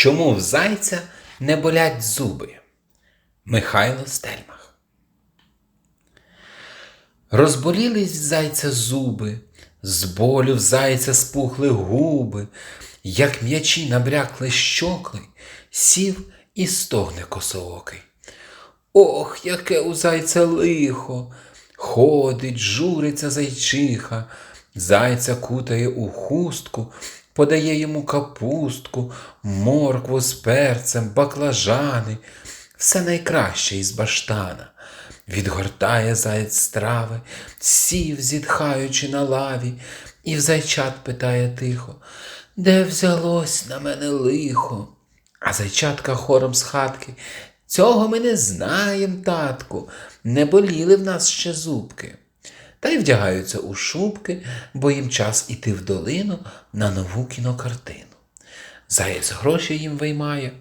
Чому в зайця не болять зуби? Михайло Стельмах. Розболілись в зайця зуби, з болю в зайця спухли губи, як м'ячі набрякли щокли, сів і стогне косоокий. Ох, яке у зайця лихо! Ходить, журиться зайчиха, зайця кутає у хустку, подає йому капустку, моркву з перцем, баклажани, все найкраще із баштана. Відгортає заєць страви, сів, зітхаючи на лаві, і в зайчат питає тихо, де взялось на мене лихо? А зайчатка хором з хатки. Цього ми не знаєм, татку, не боліли в нас ще зубки. Та й вдягаються у шубки, бо їм час іти в долину на нову кінокартину. Заєць гроші їм виймає,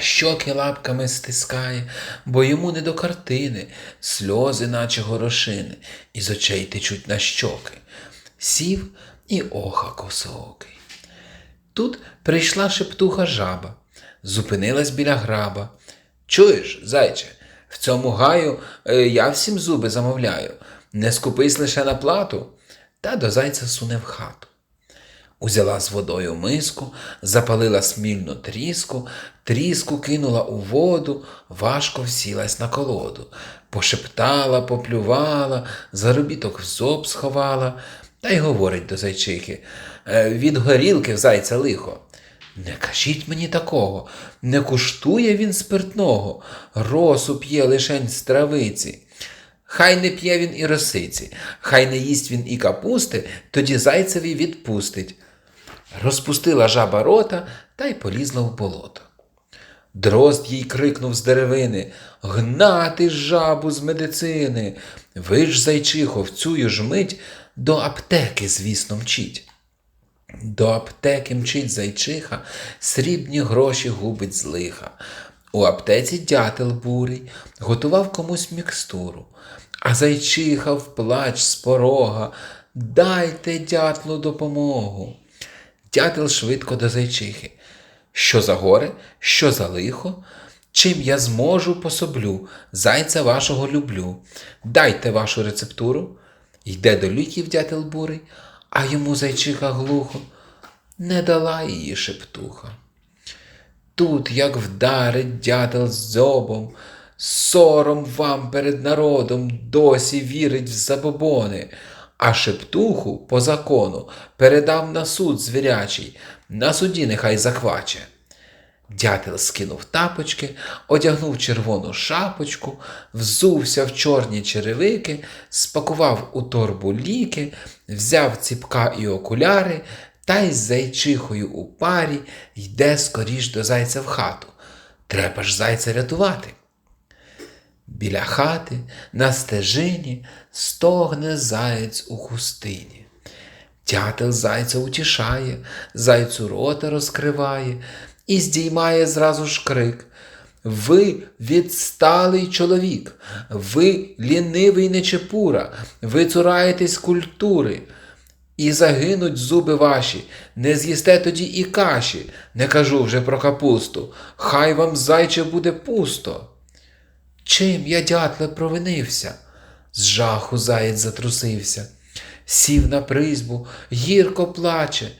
щоки лапками стискає, бо йому не до картини, сльози, наче горошини, із очей течуть на щоки. Сів і оха косоокий. Тут прийшла шептуха жаба, зупинилась біля граба. Чуєш, зайче, в цьому гаю е, я всім зуби замовляю, не скупись лише на плату, та до зайця суне в хату. Узяла з водою миску, запалила смільну тріску, тріску кинула у воду, важко всілась на колоду, пошептала, поплювала, заробіток в зоб сховала, та й говорить до зайчихи «Е, від горілки в зайця лихо. Не кажіть мені такого, не куштує він спиртного, росу п'є лишень з травиці. Хай не п'є він і росиці, хай не їсть він і капусти, тоді зайцеві відпустить. Розпустила жаба рота та й полізла в болото. Дрозд їй крикнув з деревини Гнати жабу з медицини. Ви ж, зайчихо, в цю ж мить до аптеки, звісно, мчіть. До аптеки мчить зайчиха, срібні гроші губить з лиха. У аптеці дятел бурий, готував комусь мікстуру, а зайчиха вплач з порога. Дайте дятлу допомогу. Дятел швидко до зайчихи. Що за горе, що за лихо? Чим я зможу пособлю, зайця вашого люблю. Дайте вашу рецептуру. Йде до ліків дятел бурий, а йому зайчиха глухо. Не дала її шептуха. Тут, як вдарить дятел з зобом, сором вам перед народом досі вірить в забобони, а шептуху по закону передав на суд звірячий, на суді нехай захваче. Дятел скинув тапочки, одягнув червону шапочку, взувся в чорні черевики, спакував у торбу ліки, взяв ціпка і окуляри, та й з зайчихою у парі йде скоріш до зайця в хату. Треба ж зайця рятувати. Біля хати на стежині стогне заєць у хустині. Дятел зайця утішає, зайцю рота розкриває і здіймає зразу ж крик. Ви відсталий чоловік, ви лінивий нечепура, ви цураєтесь культури. І загинуть зуби ваші, не з'їсте тоді і каші, не кажу вже про капусту, хай вам зайче буде пусто. Чим я, дятле, провинився? З жаху заєць затрусився, сів на призьбу, гірко плаче.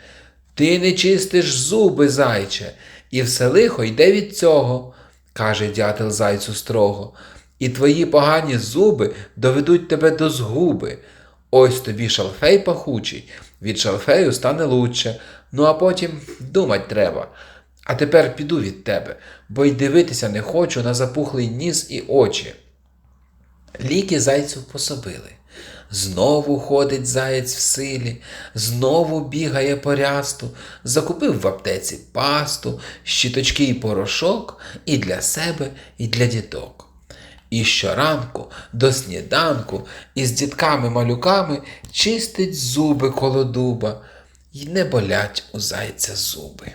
Ти не чистиш зуби, зайче, і все лихо йде від цього, каже дятел зайцю строго, і твої погані зуби доведуть тебе до згуби. Ось тобі шалфей пахучий, від шалфею стане лучше, ну а потім думать треба. А тепер піду від тебе, бо й дивитися не хочу на запухлий ніс і очі. Ліки зайцю пособили. Знову ходить заєць в силі, знову бігає по рясту, закупив в аптеці пасту, щіточки й порошок і для себе, і для діток. І щоранку до сніданку із дітками-малюками чистить зуби коло дуба, й не болять у зайця зуби.